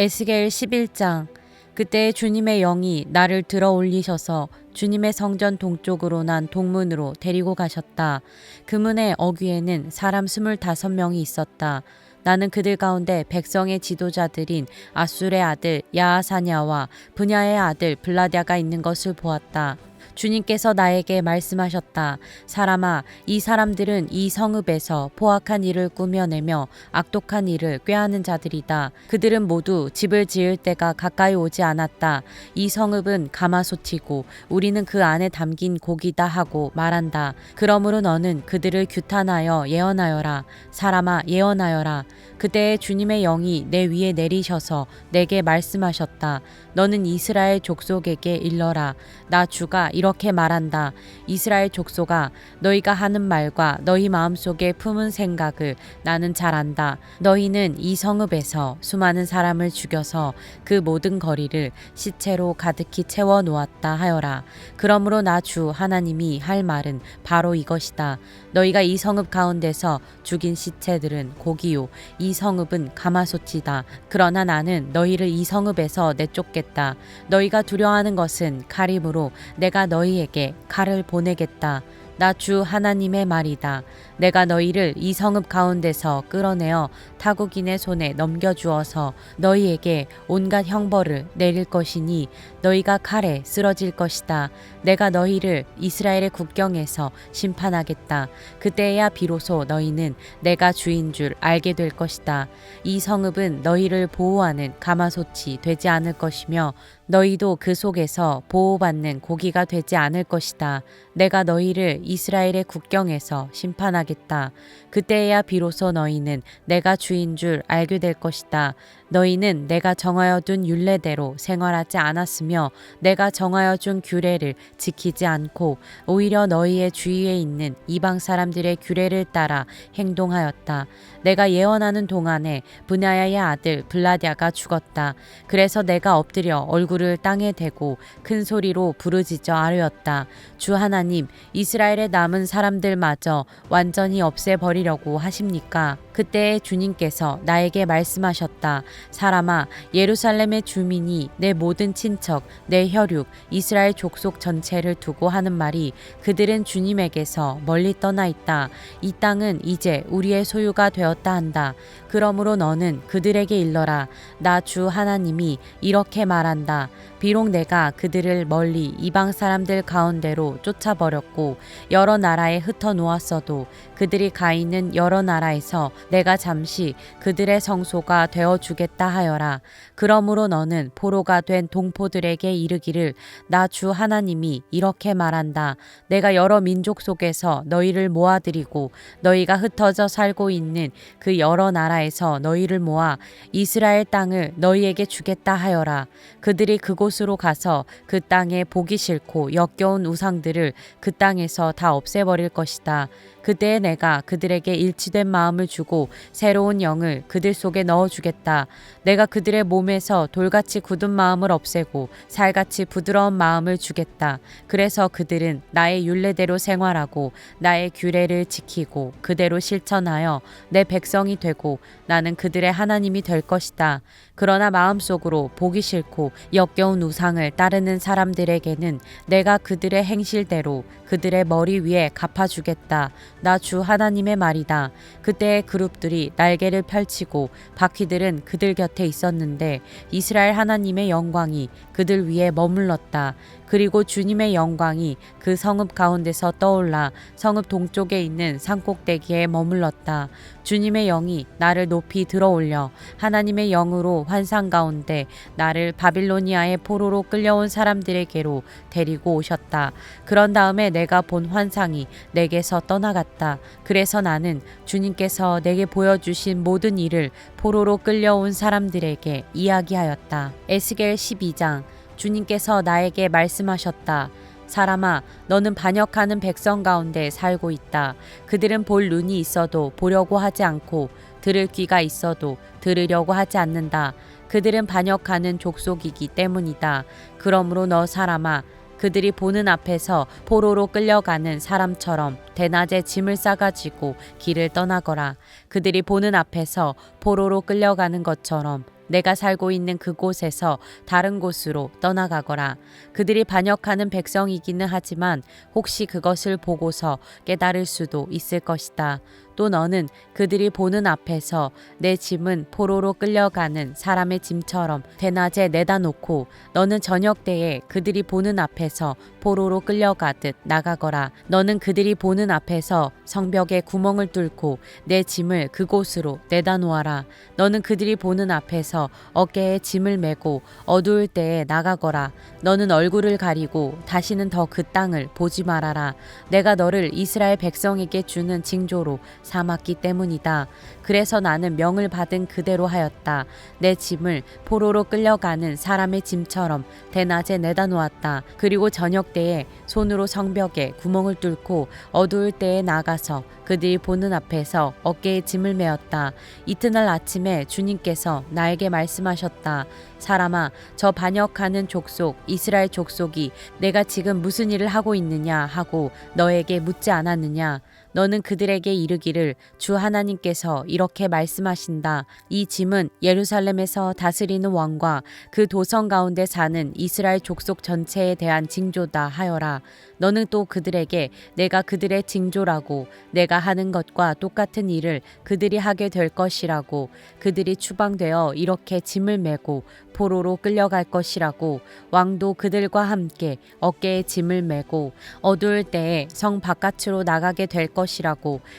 에스겔 11장 그때 주님의 영이 나를 들어 올리셔서 주님의 성전 동쪽으로 난 동문으로 데리고 가셨다. 그 문의 어귀에는 사람 스물다섯 명이 있었다. 나는 그들 가운데 백성의 지도자들인 아술의 아들 야하사냐와 분야의 아들 블라디아가 있는 것을 보았다. 주님께서 나에게 말씀하셨다. 사람아, 이 사람들은 이 성읍에서 포악한 일을 꾸며내며 악독한 일을 꾀하는 자들이다. 그들은 모두 집을 지을 때가 가까이 오지 않았다. 이 성읍은 가마솥이고 우리는 그 안에 담긴 고기다 하고 말한다. 그러므로 너는 그들을 규탄하여 예언하여라. 사람아, 예언하여라. 그때 주님의 영이 내 위에 내리셔서 내게 말씀하셨다. 너는 이스라엘 족속에게 일러라. 나 주가 이 렇게 말한다. 이스라엘 족속아, 너희가 하는 말과 너희 마음속에 품은 생각을 나는 잘 안다. 너희는 이 성읍에서 수많은 사람을 죽여서 그 모든 거리를 시체로 가득히 채워 놓았다 하여라. 그러므로 나 주 하나님이 할 말은 바로 이것이다. 너희가 이 성읍 가운데서 죽인 시체들은 고기요. 이 성읍은 가마솥이다. 그러나 나는 너희를 이 성읍에서 내쫓겠다. 너희가 두려워하는 것은 칼임으로 내가 너 희에게 칼을 보내겠다. 나 주 하나님의 말이다. 내가 너희를 이 성읍 가운데서 끌어내어 타국인의 손에 넘겨주어서 너희에게 온갖 형벌을 내릴 것이니 너희가 칼에 쓰러질 것이다. 내가 너희를 이스라엘의 국경에서 심판하겠다. 그때야 비로소 너희는 내가 주인 줄 알게 될 것이다. 이 성읍은 너희를 보호하는 가마솥이 되지 않을 것이며 너희도 그 속에서 보호받는 고기가 되지 않을 것이다. 내가 너희를 이스라엘의 국경에서 심판하겠다. 그때야 비로소 너희는 내가 주인 줄 알게 될 것이다. 너희는 내가 정하여 둔 율례대로 생활하지 않았으며 내가 정하여 준 규례를 지키지 않고 오히려 너희의 주위에 있는 이방 사람들의 규례를 따라 행동하였다. 내가 예언하는 동안에 분야야의 아들 블라디아가 죽었다. 그래서 내가 엎드려 얼굴 을 땅에 대고 큰 소리로 부르짖어 아뢰었다. 주 하나님, 이스라엘의 남은 사람들마저 완전히 없애버리려고 하십니까? 그때 주님께서 나에게 말씀하셨다. 사람아, 예루살렘의 주민이 내 모든 친척, 내 혈육, 이스라엘 족속 전체를 두고 하는 말이 그들은 주님에게서 멀리 떠나 있다. 이 땅은 이제 우리의 소유가 되었다 한다. 그러므로 너는 그들에게 일러라. 나 주 하나님이 이렇게 말한다. 비록 내가 그들을 멀리 이방 사람들 가운데로 쫓아버렸고 여러 나라에 흩어 놓았어도 그들이 가 있는 여러 나라에서 내가 잠시 그들의 성소가 되어 주겠다 하여라. 그러므로 너는 포로가 된 동포들에게 이르기를 나 주 하나님이 이렇게 말한다. 내가 여러 민족 속에서 너희를 모아들이고 너희가 흩어져 살고 있는 그 여러 나라에서 너희를 모아 이스라엘 땅을 너희에게 주겠다 하여라. 그들이 그곳 으로 가서 그 땅에 보기 싫고 역겨운 우상들을 그 땅에서 다 없애버릴 것이다. 그때 내가 그들에게 일치된 마음을 주고 새로운 영을 그들 속에 넣어주겠다. 내가 그들의 몸에서 돌같이 굳은 마음을 없애고 살같이 부드러운 마음을 주겠다. 그래서 그들은 나의 율례대로 생활하고 나의 규례를 지키고 그대로 실천하여 내 백성이 되고 나는 그들의 하나님이 될 것이다. 그러나 마음속으로 보기 싫고 역겨운 우상을 따르는 사람들에게는 내가 그들의 행실대로 그들의 머리 위에 갚아주겠다. 나 주 하나님의 말이다. 그때의 그룹들이 날개를 펼치고 바퀴들은 그들 곁에 있었는데 이스라엘 하나님의 영광이 그들 위에 머물렀다. 그리고 주님의 영광이 그 성읍 가운데서 떠올라 성읍 동쪽에 있는 산꼭대기에 머물렀다. 주님의 영이 나를 높이 들어 올려 하나님의 영으로 환상 가운데 나를 바빌로니아의 포로로 끌려온 사람들에게로 데리고 오셨다. 그런 다음에 내가 본 환상이 내게서 떠나갔다. 그래서 나는 주님께서 내게 보여주신 모든 일을 포로로 끌려온 사람들에게 이야기하였다. 에스겔 12장 주님께서 나에게 말씀하셨다. 사람아, 너는 반역하는 백성 가운데 살고 있다. 그들은 볼 눈이 있어도 보려고 하지 않고 들을 귀가 있어도 들으려고 하지 않는다. 그들은 반역하는 족속이기 때문이다. 그러므로 너 사람아, 그들이 보는 앞에서 포로로 끌려가는 사람처럼 대낮에 짐을 싸가지고 길을 떠나거라. 그들이 보는 앞에서 포로로 끌려가는 것처럼 내가 살고 있는 그곳에서 다른 곳으로 떠나가거라. 그들이 반역하는 백성이기는 하지만 혹시 그것을 보고서 깨달을 수도 있을 것이다. 또 너는 그들이 보는 앞에서 내 짐은 포로로 끌려가는 사람의 짐처럼 대낮에 내다 놓고 너는 저녁 때에 그들이 보는 앞에서 포로로 끌려가듯 나가거라. 너는 그들이 보는 앞에서 성벽에 구멍을 뚫고 내 짐을 그곳으로 내다 놓아라. 너는 그들이 보는 앞에서 어깨에 짐을 메고 어두울 때에 나가거라. 너는 얼굴을 가리고 다시는 더 그 땅을 보지 말아라. 내가 너를 이스라엘 백성에게 주는 징조로 삼았기 때문이다. 그래서 나는 명을 받은 그대로 하였다. 내 짐을 포로로 끌려가는 사람의 짐처럼 대낮에 내다 놓았다. 그리고 저녁 때에 손으로 성벽에 구멍을 뚫고 어두울 때에 나가서 그들이 보는 앞에서 어깨에 짐을 메었다. 이튿날 아침에 주님께서 나에게 말씀하셨다. 사람아, 저 반역하는 족속, 이스라엘 족속이 내가 지금 무슨 일을 하고 있느냐 하고 너에게 묻지 않았느냐? 너는 그들에게 이르기를 주 하나님께서 이렇게 말씀하신다. 이 짐은 예루살렘에서 다스리는 왕과 그 도성 가운데 사는 이스라엘 족속 전체에 대한 징조다 하여라. 너는 또 그들에게 내가 그들의 징조라고 내가 하는 것과 똑같은 일을 그들이 하게 될 것이라고 그들이 추방되어 이렇게 짐을 메고 포로로 끌려갈 것이라고 왕도 그들과 함께 어깨에 짐을 메고 어두울 때에 성 바깥으로 나가게 될 것이라고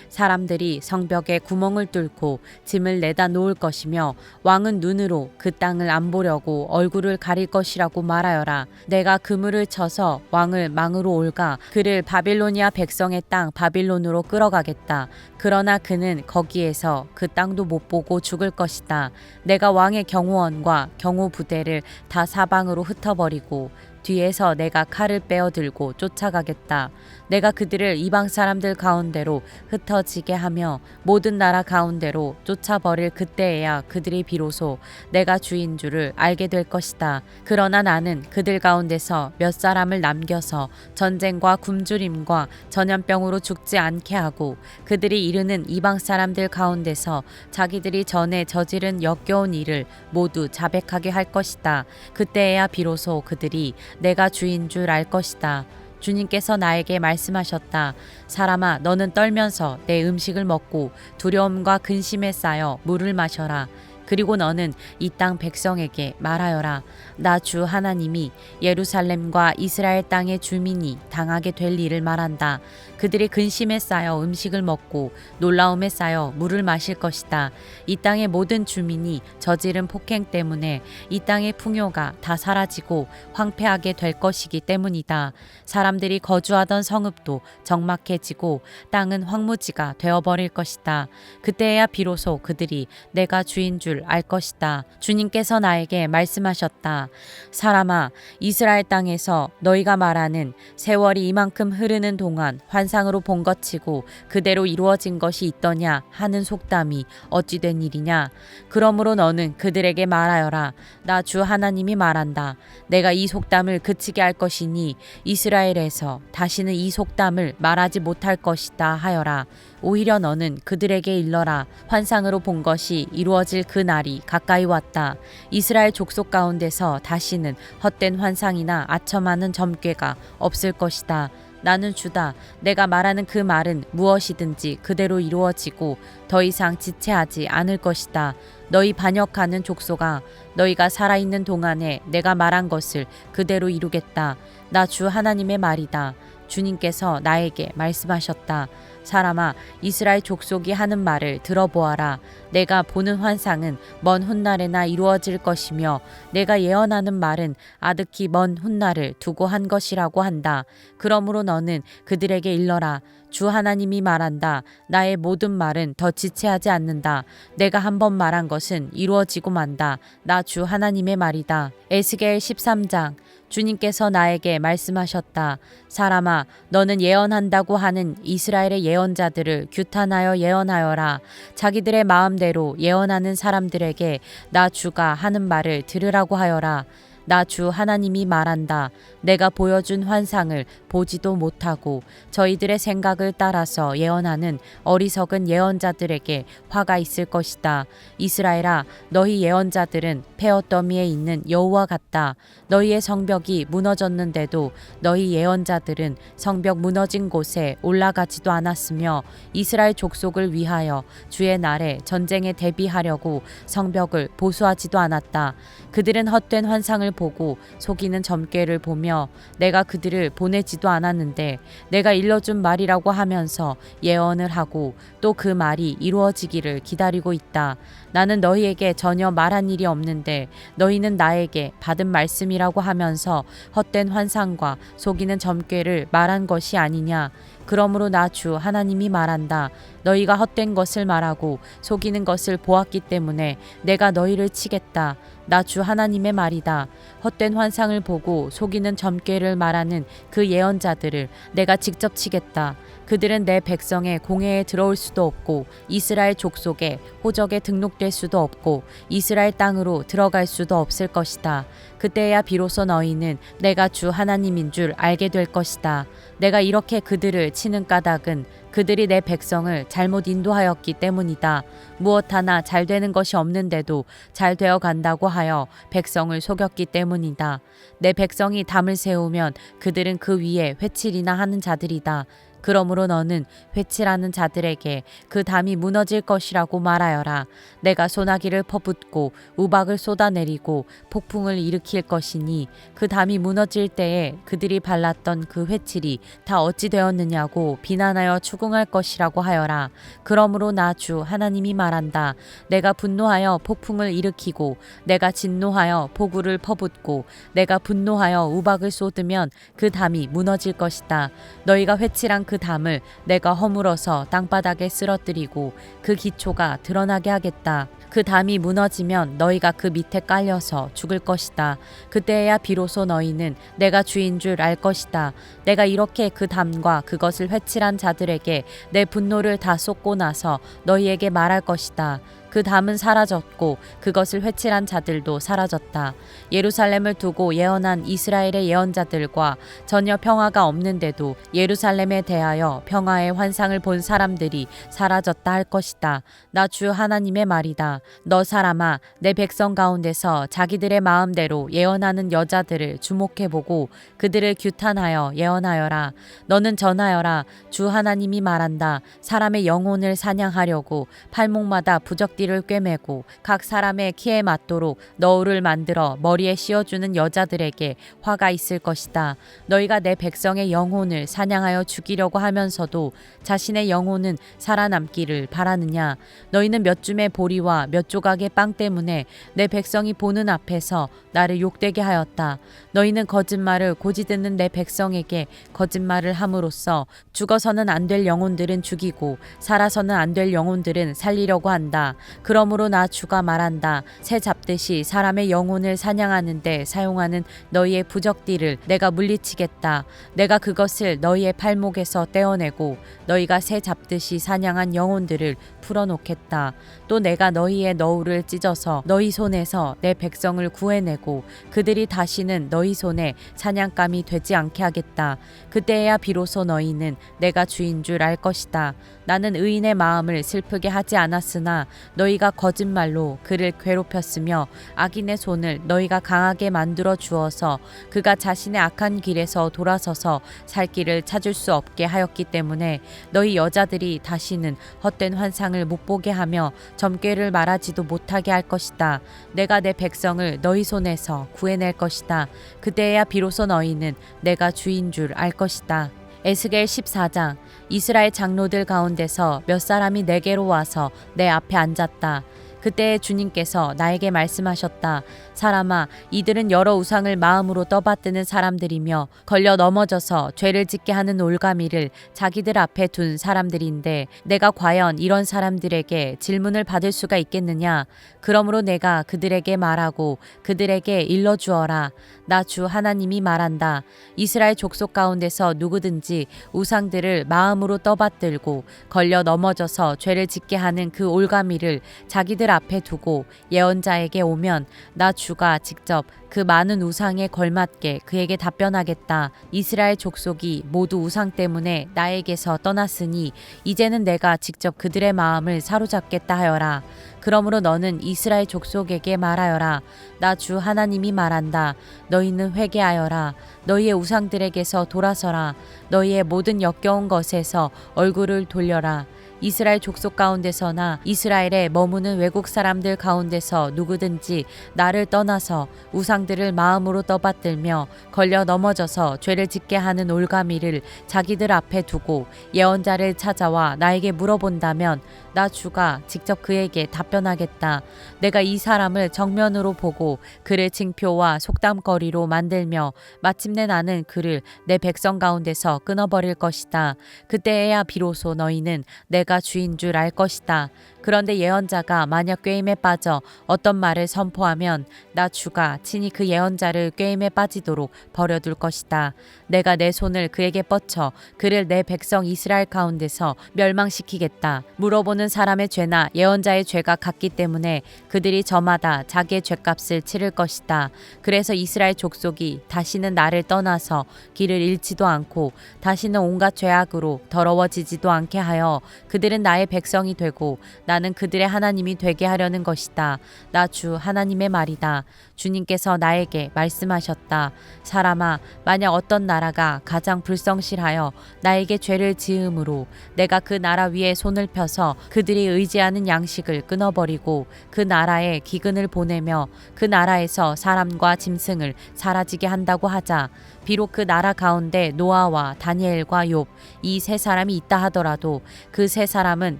사람들이 성벽에 구멍을 뚫고 짐을 내다 놓을 것이며 왕은 눈으로 그 땅을 안 보려고 얼굴을 가릴 것이라고 말하여라. 내가 그물을 쳐서 왕을 망으로 올가 그를 바빌로니아 백성의 땅 바빌론으로 끌어가겠다. 그러나 그는 거기에서 그 땅도 못 보고 죽을 것이다. 내가 왕의 경호원과 경호 부대를 다 사방으로 흩어버리고 뒤에서 내가 칼을 빼어 들고 쫓아가겠다. 내가 그들을 이방 사람들 가운데로 흩어지게 하며 모든 나라 가운데로 쫓아버릴 그때에야 그들이 비로소 내가 주인 줄을 알게 될 것이다. 그러나 나는 그들 가운데서 몇 사람을 남겨서 전쟁과 굶주림과 전염병으로 죽지 않게 하고 그들이 이르는 이방 사람들 가운데서 자기들이 전에 저지른 역겨운 일을 모두 자백하게 할 것이다. 그때에야 비로소 그들이 내가 주인 줄 알 것이다. 주님께서 나에게 말씀하셨다. 사람아, 너는 떨면서 내 음식을 먹고 두려움과 근심에 쌓여 물을 마셔라. 그리고 너는 이 땅 백성에게 말하여라. 나 주 하나님이 예루살렘과 이스라엘 땅의 주민이 당하게 될 일을 말한다. 그들이 근심에 쌓여 음식을 먹고 놀라움에 쌓여 물을 마실 것이다. 이 땅의 모든 주민이 저지른 폭행 때문에 이 땅의 풍요가 다 사라지고 황폐하게 될 것이기 때문이다. 사람들이 거주하던 성읍도 적막해지고 땅은 황무지가 되어버릴 것이다. 그때야 비로소 그들이 내가 주인 줄 알 것이다. 주님께서 나에게 말씀하셨다. 사람아, 이스라엘 땅에서 너희가 말하는 세월이 이만큼 흐르는 동안 환상으로 본 것치고 그대로 이루어진 것이 있더냐 하는 속담이 어찌 된 일이냐. 그러므로 너는 그들에게 말하여라. 나 주 하나님이 말한다. 내가 이 속담을 그치게 할 것이니 이스라엘에서 다시는 이 속담을 말하지 못할 것이다 하여라. 오히려 너는 그들에게 일러라. 환상으로 본 것이 이루어질 그 날이 가까이 왔다. 이스라엘 족속 가운데서 다시는 헛된 환상이나 아첨하는 점괘가 없을 것이다. 나는 주다. 내가 말하는 그 말은 무엇이든지 그대로 이루어지고 더 이상 지체하지 않을 것이다. 너희 반역하는 족속아, 너희가 살아있는 동안에 내가 말한 것을 그대로 이루겠다. 나 주 하나님의 말이다. 주님께서 나에게 말씀하셨다. 사람아, 이스라엘 족속이 하는 말을 들어보아라. 내가 보는 환상은 먼 훗날에나 이루어질 것이며 내가 예언하는 말은 아득히 먼 훗날을 두고 한 것이라고 한다. 그러므로 너는 그들에게 일러라. 주 하나님이 말한다. 나의 모든 말은 더 지체하지 않는다. 내가 한 번 말한 것은 이루어지고 만다. 나 주 하나님의 말이다. 에스겔 13장 주님께서 나에게 말씀하셨다. 사람아, 너는 예언한다고 하는 이스라엘의 예언자들을 규탄하여 예언하여라. 자기들의 마음 대로 예언하는 사람들에게 나 주가 하는 말을 들으라고 하여라. 나 주 하나님이 말한다. 내가 보여준 환상을 보지도 못하고 저희들의 생각을 따라서 예언하는 어리석은 예언자들에게 화가 있을 것이다. 이스라엘아, 너희 예언자들은 페어더미에 있는 여호와 같다. 너희의 성벽이 무너졌는데도 너희 예언자들은 성벽 무너진 곳에 올라가지도 않았으며 이스라엘 족속을 위하여 주의 날에 전쟁에 대비하려고 성벽을 보수하지도 않았다. 그들은 헛된 환상을 보고 속이는 점괘를 보며 내가 그들을 보내지도 않았는데 내가 일러준 말이라고 하면서 예언을 하고 또 그 말이 이루어지기를 기다리고 있다. 나는 너희에게 전혀 말한 일이 없는데 너희는 나에게 받은 말씀이라고 하면서 헛된 환상과 속이는 점괘를 말한 것이 아니냐. 그러므로 나 주 하나님이 말한다. 너희가 헛된 것을 말하고 속이는 것을 보았기 때문에 내가 너희를 치겠다. 나 주 하나님의 말이다. 헛된 환상을 보고 속이는 점괘를 말하는 그 예언자들을 내가 직접 치겠다. 그들은 내 백성의 공회에 들어올 수도 없고 이스라엘 족속의 호적에 등록될 수도 없고 이스라엘 땅으로 들어갈 수도 없을 것이다. 그때야 비로소 너희는 내가 주 하나님인 줄 알게 될 것이다. 내가 이렇게 그들을 치는 까닭은 그들이 내 백성을 잘못 인도하였기 때문이다. 무엇 하나 잘 되는 것이 없는데도 잘 되어 간다고 하여 백성을 속였기 때문이다. 내 백성이 담을 세우면 그들은 그 위에 회칠이나 하는 자들이다. 그러므로 너는 회칠하는 자들에게 그 담이 무너질 것이라고 말하여라. 내가 소나기를 퍼붓고 우박을 쏟아내리고 폭풍을 일으킬 것이니 그 담이 무너질 때에 그들이 발랐던 그 회칠이 다 어찌 되었느냐고 비난하여 추궁할 것이라고 하여라. 그러므로 나 주 하나님이 말한다. 내가 분노하여 폭풍을 일으키고 내가 진노하여 폭우를 퍼붓고 내가 분노하여 우박을 쏟으면 그 담이 무너질 것이다. 너희가 회칠한 그 담을 내가 허물어서 땅바닥에 쓰러뜨리고 그 기초가 드러나게 하겠다. 그 담이 무너지면 너희가 그 밑에 깔려서 죽을 것이다. 그때야 비로소 너희는 내가 주인 줄 알 것이다. 내가 이렇게 그 담과 그것을 회칠한 자들에게 내 분노를 다 쏟고 나서 너희에게 말할 것이다. 그 담은 사라졌고 그것을 회칠한 자들도 사라졌다. 예루살렘을 두고 예언한 이스라엘의 예언자들과 전혀 평화가 없는데도 예루살렘에 대하여 평화의 환상을 본 사람들이 사라졌다 할 것이다. 나 주 하나님의 말이다. 너 사람아, 내 백성 가운데서 자기들의 마음대로 예언하는 여자들을 주목해 보고 그들을 규탄하여 예언하여라. 너는 전하여라. 주 하나님이 말한다. 사람의 영혼을 사냥하려고 팔목마다 부적 띠를 꿰매고 각 사람의 키에 맞도록 너울을 만들어 머리에 씌워주는 여자들에게 화가 있을 것이다. 너희가 내 백성의 영혼을 사냥하여 죽이려고 하면서도 자신의 영혼은 살아남기를 바라느냐? 너희는 몇 줌의 보리와 몇 조각의 빵 때문에 내 백성이 보는 앞에서 나를 욕되게 하였다. 너희는 거짓말을 고지 듣는 내 백성에게 거짓말을 함으로써 죽어서는 안 될 영혼들은 죽이고 살아서는 안 될 영혼들은 살리려고 한다. 그러므로 나 주가 말한다. 새 잡듯이 사람의 영혼을 사냥하는데 사용하는 너희의 부적띠를 내가 물리치겠다. 내가 그것을 너희의 팔목에서 떼어내고 너희가 새 잡듯이 사냥한 영혼들을 풀어놓겠다. 또 내가 너희의 너울을 찢어서 너희 손에서 내 백성을 구해내고 그들이 다시는 너희 손에 사냥감이 되지 않게 하겠다. 그때야 비로소 너희는 내가 주인 줄 알 것이다. 나는 의인의 마음을 슬프게 하지 않았으나 너희가 거짓말로 그를 괴롭혔으며 악인의 손을 너희가 강하게 만들어 주어서 그가 자신의 악한 길에서 돌아서서 살 길을 찾을 수 없게 하였기 때문에 너희 여자들이 다시는 헛된 환상을 못 보게 하며 점괘를 말하지도 못하게 할 것이다. 내가 내 백성을 너희 손에서 구해낼 것이다. 그때야 비로소 너희는 내가 주인 줄 알 것이다. 에스겔 14장 이스라엘 장로들 가운데서 몇 사람이 내게로 와서 내 앞에 앉았다. 그때 주님께서 나에게 말씀하셨다. 사람아, 이들은 여러 우상을 마음으로 떠받드는 사람들이며 걸려 넘어져서 죄를 짓게 하는 올가미를 자기들 앞에 둔 사람들인데 내가 과연 이런 사람들에게 질문을 받을 수가 있겠느냐? 그러므로 내가 그들에게 말하고 그들에게 일러 주어라. 나 주 하나님이 말한다. 이스라엘 족속 가운데서 누구든지 우상들을 마음으로 떠받들고 걸려 넘어져서 죄를 짓게 하는 그 올가미를 자기들 그들 앞에 두고 예언자에게 오면 나 주가 직접 그 많은 우상에 걸맞게 그에게 답변하겠다. 이스라엘 족속이 모두 우상 때문에 나에게서 떠났으니 이제는 내가 직접 그들의 마음을 사로잡겠다 하여라. 그러므로 너는 이스라엘 족속에게 말하여라. 나 주 하나님이 말한다. 너희는 회개하여라. 너희의 우상들에게서 돌아서라. 너희의 모든 역겨운 것에서 얼굴을 돌려라. 이스라엘 족속 가운데서나 이스라엘에 머무는 외국 사람들 가운데서 누구든지 나를 떠나서 우상들을 마음으로 떠받들며 걸려 넘어져서 죄를 짓게 하는 올가미를 자기들 앞에 두고 예언자를 찾아와 나에게 물어본다면 나 주가 직접 그에게 답변하겠다. 내가 이 사람을 정면으로 보고 그를 징표와 속담거리로 만들며 마침내 나는 그를 내 백성 가운데서 끊어버릴 것이다. 그때에야 비로소 너희는 내가 주인 줄 알 것이다. 그런데 예언자가 만약 꾀임에 빠져 어떤 말을 선포하면 나 주가 친히 그 예언자를 꾀임에 빠지도록 버려둘 것이다. 내가 내 손을 그에게 뻗쳐 그를 내 백성 이스라엘 가운데서 멸망시키겠다. 물어보는 사람의 죄나 예언자의 죄가 같기 때문에 그들이 저마다 자기의 죄값을 치를 것이다. 그래서 이스라엘 족속이 다시는 나를 떠나서 길을 잃지도 않고 다시는 온갖 죄악으로 더러워지지도 않게 하여 그들은 나의 백성이 되고 나는 그들의 하나님이 되게 하려는 것이다. 나 주 하나님의 말이다. 주님께서 나에게 말씀하셨다. 사람아, 만약 어떤 나라가 가장 불성실하여 나에게 죄를 지음으로 내가 그 나라 위에 손을 펴서 그들이 의지하는 양식을 끊어버리고 그 나라에 기근을 보내며 그 나라에서 사람과 짐승을 사라지게 한다고 하자. 비록 그 나라 가운데 노아와 다니엘과 욥 이 세 사람이 있다 하더라도 그 세 사람은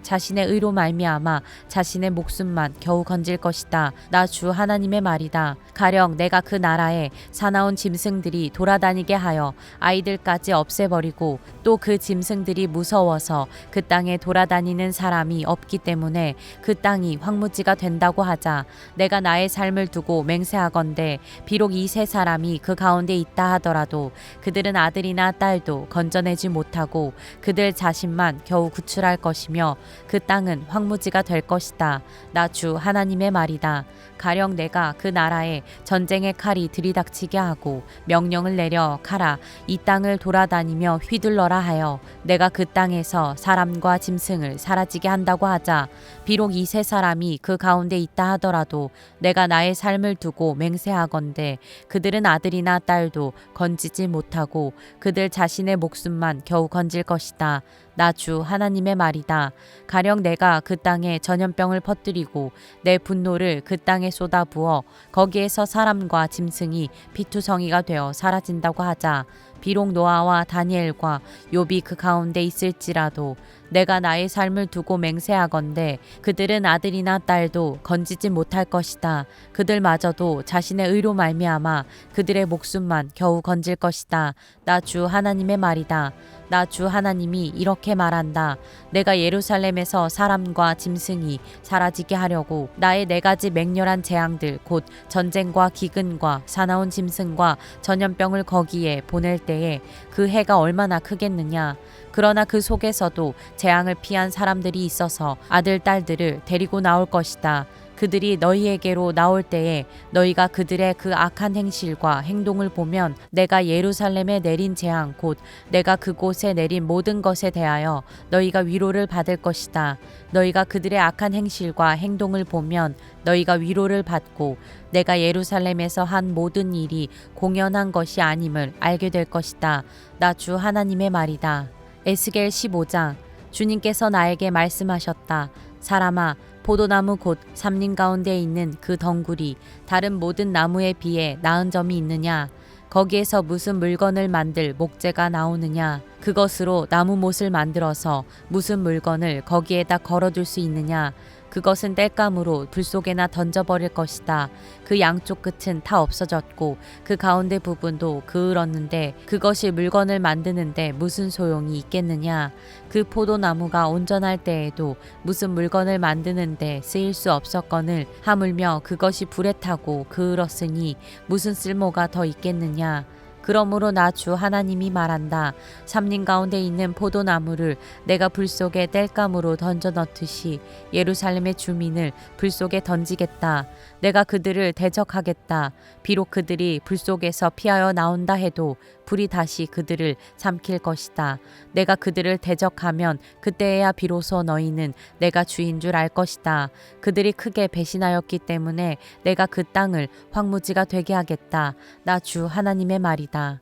자신의 의로 말미암아 자신의 목숨만 겨우 건질 것이다. 나 주 하나님의 말이다. 가령 내가 그 나라에 사나운 짐승들이 돌아다니게 하여 아이들까지 없애버리고 또 그 짐승들이 무서워서 그 땅에 돌아다니는 사람이 없기 때문에 그 땅이 황무지가 된다고 하자. 내가 나의 삶을 두고 맹세하건대 비록 이 세 사람이 그 가운데 있다 하더라도 그들은 아들이나 딸도 건져내지 못하고 그들 자신만 겨우 구출할 것이며 그 땅은 황무지가 될 것이다. 나 주 하나님의 말이다. 가령 내가 그 나라에 전쟁의 칼이 들이닥치게 하고 명령을 내려 가라 이 땅을 돌아다니며 휘둘러라 하여 내가 그 땅에서 사람과 짐승을 사라지게 한다고 하자 비록 이 세 사람이 그 가운데 있다 하더라도 내가 나의 삶을 두고 맹세하건대 그들은 아들이나 딸도 건지지 못하고 그들 자신의 목숨만 겨우 건질 것이다. 나 주 하나님의 말이다. 가령 내가 그 땅에 전염병을 퍼뜨리고 내 분노를 그 땅에 쏟아부어 거기에서 사람과 짐승이 피투성이가 되어 사라진다고 하자. 비록 노아와 다니엘과 욥이 그 가운데 있을지라도 내가 나의 삶을 두고 맹세하건대 그들은 아들이나 딸도 건지지 못할 것이다. 그들마저도 자신의 의로 말미암아 그들의 목숨만 겨우 건질 것이다. 나 주 하나님의 말이다. 나 주 하나님이 이렇게 말한다. 내가 예루살렘에서 사람과 짐승이 사라지게 하려고 나의 네 가지 맹렬한 재앙들 곧 전쟁과 기근과 사나운 짐승과 전염병을 거기에 보낼 때에 그 해가 얼마나 크겠느냐. 그러나 그 속에서도 재앙을 피한 사람들이 있어서 아들 딸들을 데리고 나올 것이다. 그들이 너희에게로 나올 때에 너희가 그들의 그 악한 행실과 행동을 보면 내가 예루살렘에 내린 재앙 곧 내가 그곳에 내린 모든 것에 대하여 너희가 위로를 받을 것이다. 너희가 그들의 악한 행실과 행동을 보면 너희가 위로를 받고 내가 예루살렘에서 한 모든 일이 공연한 것이 아님을 알게 될 것이다. 나 주 하나님의 말이다. 에스겔 15장 주님께서 나에게 말씀하셨다. 사람아 포도나무 곧 삼림 가운데 있는 그 덩굴이 다른 모든 나무에 비해 나은 점이 있느냐? 거기에서 무슨 물건을 만들 목재가 나오느냐? 그것으로 나무 못을 만들어서 무슨 물건을 거기에다 걸어둘 수 있느냐 그것은 땔감으로 불 속에나 던져버릴 것이다. 그 양쪽 끝은 다 없어졌고 그 가운데 부분도 그을었는데 그것이 물건을 만드는데 무슨 소용이 있겠느냐. 그 포도나무가 온전할 때에도 무슨 물건을 만드는데 쓰일 수 없었거늘 하물며 그것이 불에 타고 그을었으니 무슨 쓸모가 더 있겠느냐. 그러므로 나 주 하나님이 말한다. 삼림 가운데 있는 포도나무를 내가 불 속에 땔감으로 던져 넣듯이 예루살렘의 주민을 불 속에 던지겠다. 내가 그들을 대적하겠다. 비록 그들이 불 속에서 피하여 나온다 해도 불이 다시 그들을 삼킬 것이다. 내가 그들을 대적하면 그때에야 비로소 너희는 내가 주인 줄 알 것이다. 그들이 크게 배신하였기 때문에 내가 그 땅을 황무지가 되게 하겠다. 나 주 하나님의 말이다.